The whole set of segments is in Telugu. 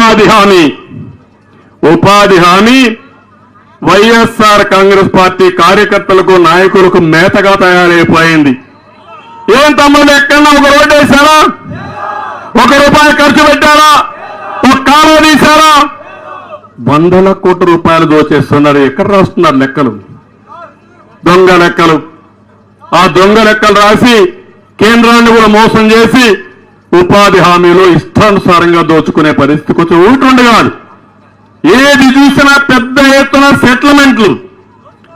ఉపాధి హామీ. ఉపాధి హామీ వైఎస్ఆర్ కాంగ్రెస్ పార్టీ కార్యకర్తలకు నాయకులకు మేతగా తయారైపోయింది. ఏం తమ్ముడు ఎక్కడన్నా ఒక రోడ్డు వేశారా? ఒక రూపాయి ఖర్చు పెట్టారా? ఒక కాలువ తీశారా? వందల కోట్ల రూపాయలు దోచేస్తున్నారు. ఎక్కడ రాస్తున్నారు లెక్కలు? దొంగ లెక్కలు. ఆ దొంగ లెక్కలు రాసి కేంద్రాన్ని కూడా మోసం చేసి ఉపాధి హామీలో ఇష్టానుసారంగా దోచుకునే పరిస్థితి కొంచెం ఊటుండి కాదు ఏది చూసినా పెద్ద ఎత్తున సెటిల్మెంట్లు.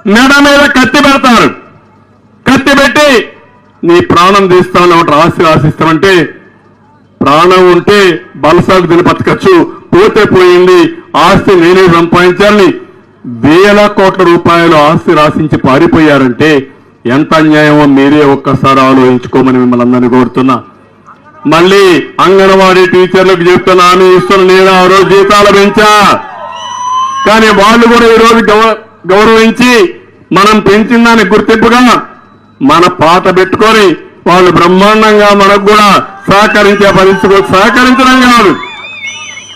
మెడ మీద కత్తి పెడతారు. కత్తి పెట్టి నీ ప్రాణం తీస్తామని ఒకటి ఆస్తి రాసిస్తామంటే ప్రాణం ఉంటే బలసాగు తిని బతకచ్చు. పోతే పోయింది ఆస్తి నేనే సంపాదించాలని వేల కోట్ల రూపాయలు ఆస్తి రాసించి పారిపోయారంటే ఎంత అన్యాయమో మీరే ఒక్కసారి ఆలోచించుకోమని మిమ్మల్ని అందరినీ కోరుతున్నా. మళ్ళీ అంగన్వాడీ టీచర్లకు చెప్తున్నా హామీ ఇస్తున్న నేను ఆ రోజు జీతాలు పెంచా. కానీ వాళ్ళు కూడా ఈరోజు గౌ- గౌరవించి మనం పెంచిన దానికి గుర్తింపుగా మన పాత పెట్టుకొని వాళ్ళు బ్రహ్మాండంగా మనకు కూడా సహకరించే పరిస్థితి సహకరించడం కాదు.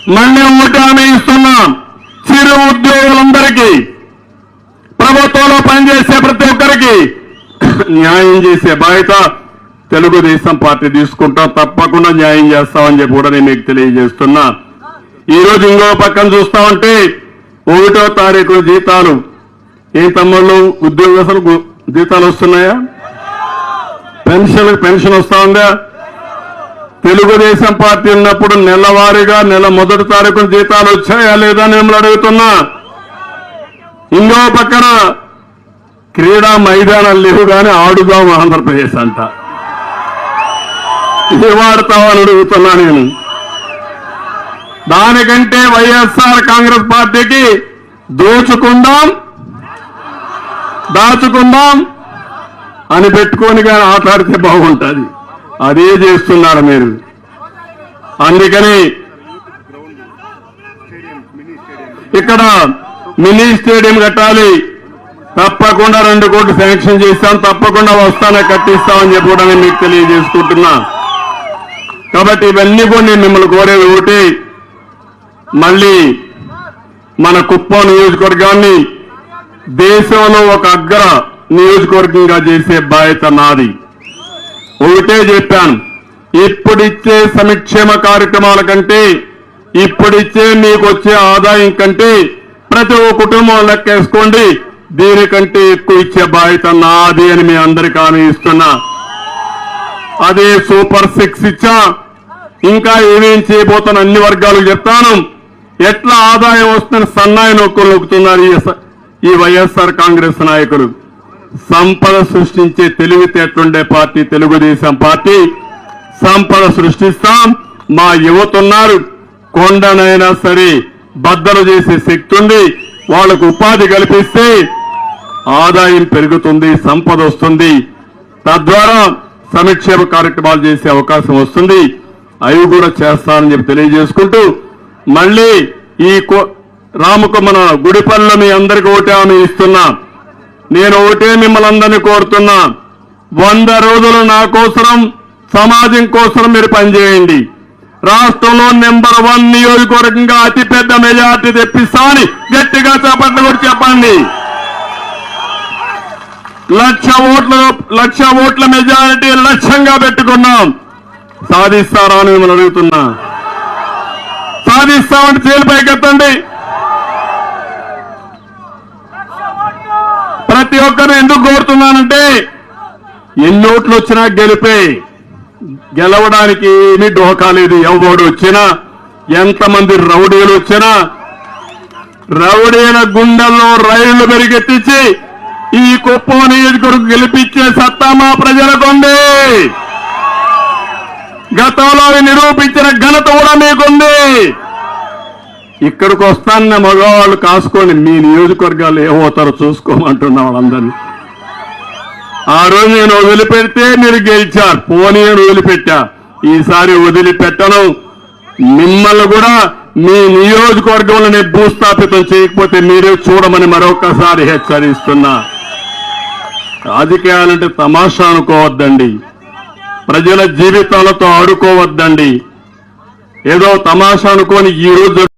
మళ్ళీ ఒకటి హామీ ఇస్తున్నాం. చిరు ఉద్యోగులందరికీ ప్రభుత్వంలో పనిచేసే ప్రతి ఒక్కరికి న్యాయం చేసే బాధ్యత తెలుగుదేశం పార్టీ తీసుకుంటాం తప్పకుండా న్యాయం చేస్తామని చెప్పి కూడా నేను మీకు తెలియజేస్తున్నా. ఈ రోజు ఇంకో పక్కన చూస్తామంటే ఒకటో తారీఖు జీతాలు. ఏ తమ్ముళ్ళు ఉద్యోగస్తులు జీతాలు వస్తున్నాయా? పెన్షన్ పెన్షన్ వస్తా ఉందా? తెలుగుదేశం పార్టీ ఉన్నప్పుడు నెలవారీగా నెల మొదటి తారీఖున జీతాలు వచ్చాయా లేదా అని మిమ్మల్ని అడుగుతున్నా. ఇంకో పక్కన క్రీడా మైదానాలు లేవు కానీ ఆడుదాం ఆంధ్రప్రదేశ్ అంట. ఏ వాడతావని అడుగుతున్నా నేను దానికంటే వైఎస్ఆర్ కాంగ్రెస్ పార్టీకి దోచుకుందాం దాచుకుందాం అని పెట్టుకొని కానీ ఆటాడితే బాగుంటుంది. అదే చేస్తున్నారు మీరు. అందుకని ఇక్కడ మినీ స్టేడియం కట్టాలి. తప్పకుండా రెండు కోట్లు శాంక్షన్ చేస్తాం తప్పకుండా వస్తానే కట్టిస్తామని చెప్పి కూడా నేను మీకు తెలియజేసుకుంటున్నా. కాబట్టి ఇవన్నీ కూడా నేను మిమ్మల్ని కోరేది ఒకటి మళ్ళీ మన కుప్పం నియోజకవర్గాన్ని దేశంలో ఒక అగ్ర నియోజకవర్గంగా చేసే బాధ్యత నాది. ఒకటే చెప్పాను ఇప్పుడిచ్చే సంక్షేమ కార్యక్రమాల కంటే ఇప్పుడిచ్చే మీకు వచ్చే ఆదాయం కంటే ప్రతి ఒక్క కుటుంబం లెక్కేసుకోండి దీనికంటే ఎక్కువ ఇచ్చే బాధ్యత నాది అని మీ అందరికీ హామీ ఇస్తున్నా. అదే సూపర్ సిక్స్ ఇచ్చా. ఇంకా ఏమేం చేయబోతున్న అన్ని వర్గాలకు చెప్తాను. ఎట్లా ఆదాయం వస్తుందని సన్నాయి నొక్కులు నొక్కుతున్నారు ఈ ఈ వైఎస్ఆర్ కాంగ్రెస్ నాయకులు. సంపద సృష్టించే తెలివితేటలుండే పార్టీ తెలుగుదేశం పార్టీ. సంపద సృష్టిస్తాం. మా యువత ఉన్నారు కొండనైనా సరే బద్దలు చేసే శక్తి ఉంది వాళ్ళకు ఉపాధి కల్పిస్తే ఆదాయం పెరుగుతుంది సంపద వస్తుంది. తద్వారా సంక్షేమ కార్యక్రమాలు చేసే అవకాశం వస్తుంది. అవి కూడా చేస్తానని చెప్పి తెలియజేసుకుంటూ మళ్ళీ ఈ కో- రామకు మన గుడిపల్లిలో మీ అందరికి ఒకటే హామీ ఇస్తున్నా. నేను ఒకటే మిమ్మల్ని అందరినీ కోరుతున్నా. వంద రోజులు నా కోసరం సమాజం కోసం మీరు పనిచేయండి. రాష్ట్రంలో నెంబర్ వన్ నియోజకవర్గంగా అతిపెద్ద మెజార్టీ తెప్పిస్తామని గట్టిగా చేపట్లు కూడా చెప్పండి. లక్ష ఓట్ల లక్ష ఓట్ల మెజారిటీ లక్ష్యంగా పెట్టుకున్నాం. సాధిస్తారా అని మిమ్మల్ని అడుగుతున్నా. సాధిస్తామని చేలిపైకి పైకెత్తండి. ప్రతి ఒక్కరు ఎందుకు కోరుతున్నానంటే ఎన్ని ఓట్లు వచ్చినా గెలిపే గెలవడానికి ఏమీ డోకా లేదు. ఎవడు వచ్చినా ఎంతమంది రౌడీలు వచ్చినా రౌడీల గుండెల్లో రైళ్ళు పెరిగెత్తించి ఈ కుప్పం నియోజకవర్గం గెలిపించే సత్తా మా ప్రజలకుంది. గతంలో నిరూపించిన ఘనత కూడా మీకుంది. ఇక్కడికి వస్తాన్న మగవాళ్ళు కాసుకొని మీ నియోజకవర్గాలు ఏమవుతారో చూసుకోమంటున్నా వాళ్ళందరినీ ఆ రోజు నేను వదిలిపెడితే మీరు గెలిచారు. పోనీ అని వదిలిపెట్టా. ఈసారి వదిలిపెట్టను. మిమ్మల్ని కూడా మీ నియోజకవర్గంలో నేను భూస్థాపితం చేయకపోతే మీరే చూడమని మరొకసారి హెచ్చరిస్తున్నా. రాజకీయాలంటే తమాషా అనుకోవద్దండి. ప్రజల జీవితాలతో ఆడుకోవద్దండి. ఏదో తమాషా అనుకొని ఈ రోజు